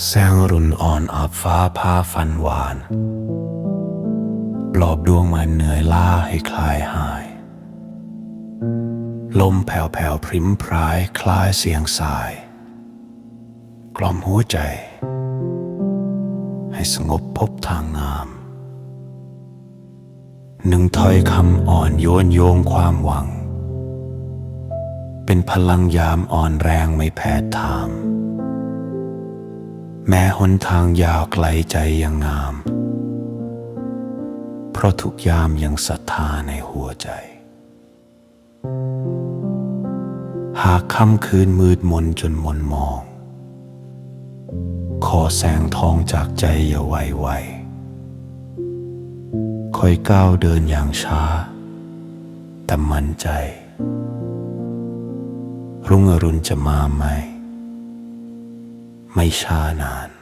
แสงรุนอ่อนอาบฟ้าพาฟันหวาน ปลอบดวงมันเหนื่อยล้าให้คลายหาย ลมแผ่วๆพริ้มพรายคล้ายเสียงสาย กล่อมหัวใจ ให้สงบพบทางงาม หนึ่งถ้อยคำอ่อนโยนโยงความหวัง เป็นพลังยามอ่อนแรงไม่แพ้ทาง แม้หนทางยาวไกลใจยังงาม เพราะทุกยามยังศรัทธาในหัวใจ หากค่ำคืนมืดมนจนมนมอง ขอแสงทองจากใจอย่าไวไวคอยก้าวเดินอย่างช้า แต่มั่นใจ รุ่งอรุณจะมาไหม ไม่ช้านาน